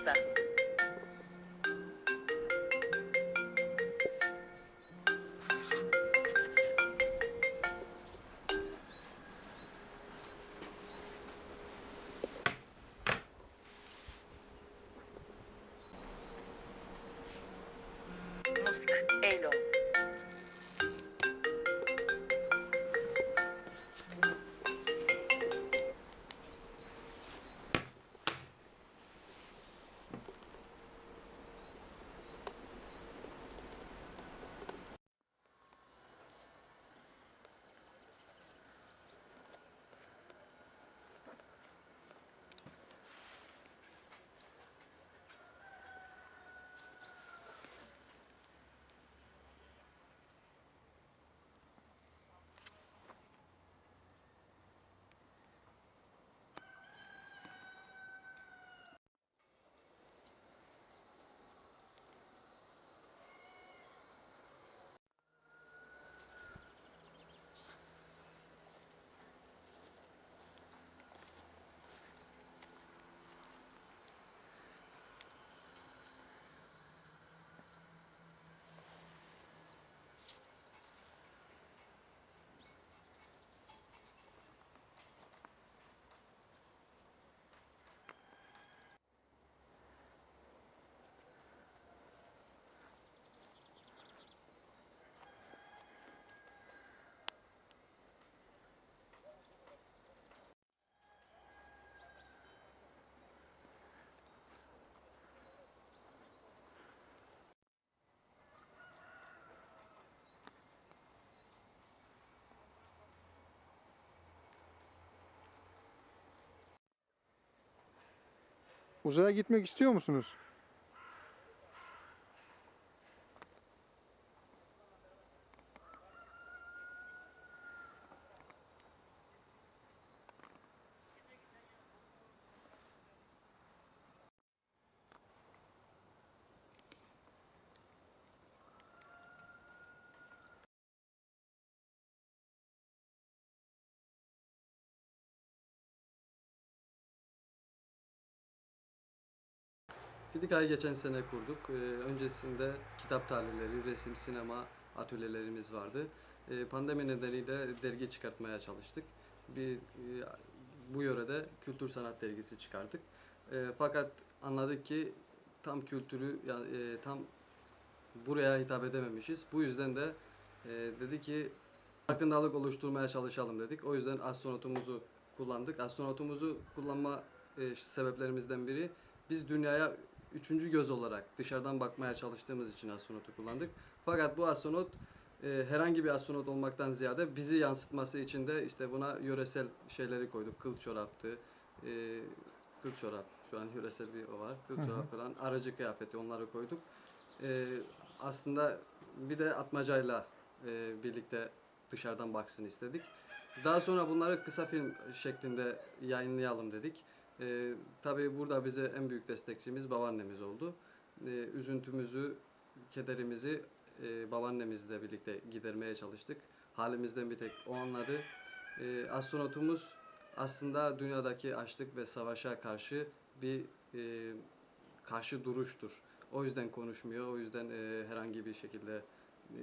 さ。モスクエロ。ン Uzaya gitmek istiyor musunuz? Fidika'yı geçen sene kurduk. Ee, öncesinde kitap tarihleri, resim, sinema atölyelerimiz vardı. Ee, pandemi nedeniyle dergi çıkartmaya çalıştık. Bir e, bu yörede kültür sanat dergisi çıkarttık. Ee, fakat anladık ki tam kültürü e, tam buraya hitap edememişiz. Bu yüzden de e, dedi ki farkındalık oluşturmaya çalışalım dedik. O yüzden astronotumuzu kullandık. Astronotumuzu kullanma sebeplerimizden biri biz dünyaya üçüncü göz olarak dışarıdan bakmaya çalıştığımız için astronotu kullandık. Fakat bu astronot e, herhangi bir astronot olmaktan ziyade bizi yansıtması için de işte buna yöresel şeyleri koyduk. Kıl çoraptı, e, kıl çorap şu an yöresel bir o var. Kıl çorap falan, aracı kıyafeti onları koyduk. E, aslında bir de atmacayla e, birlikte dışarıdan baksın istedik. Daha sonra bunları kısa film şeklinde yayınlayalım dedik. Ee, tabii burada bize en büyük destekçimiz babaannemiz oldu. Ee, üzüntümüzü, kederimizi e, babaannemizle birlikte gidermeye çalıştık. Halimizden bir tek o anladı. Ee, astronotumuz aslında dünyadaki açlık ve savaşa karşı bir e, karşı duruştur. O yüzden konuşmuyor, o yüzden e, herhangi bir şekilde e,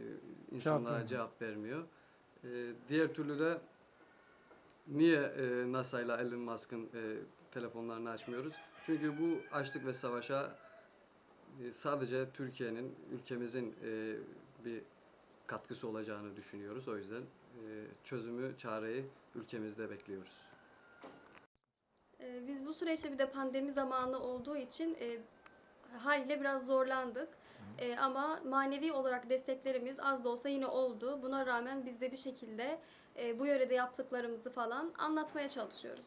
insanlara vermiyor. cevap vermiyor. E, diğer türlü de Niye e, NASA ile Elon Musk'ın e, telefonlarını açmıyoruz? Çünkü bu açlık ve savaşa e, sadece Türkiye'nin, ülkemizin e, bir katkısı olacağını düşünüyoruz. O yüzden e, çözümü, çareyi ülkemizde bekliyoruz. Biz bu süreçte bir de pandemi zamanı olduğu için haliyle biraz zorlandık. E, ama manevi olarak desteklerimiz az da olsa yine oldu. Buna rağmen biz de bir şekilde e, bu yörede yaptıklarımızı falan anlatmaya çalışıyoruz.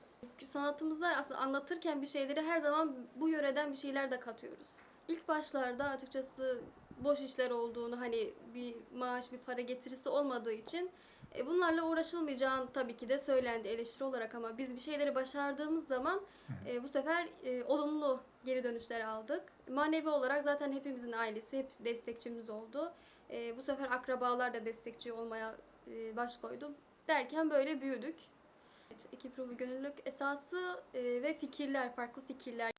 Sanatımızda aslında anlatırken bir şeyleri her zaman bu yöreden bir şeyler de katıyoruz. İlk başlarda açıkçası boş işler olduğunu hani bir maaş bir para getirisi olmadığı için e, bunlarla uğraşılmayacağını tabii ki de söylendi eleştiri olarak ama biz bir şeyleri başardığımız zaman e, bu sefer e, olumlu geri dönüşler aldık. Manevi olarak zaten hepimizin ailesi hep destekçimiz oldu. E, bu sefer akrabalar da destekçi olmaya e, baş koydu. Derken böyle büyüdük. Ekip ruhu gönüllülük esası e, ve fikirler, farklı fikirler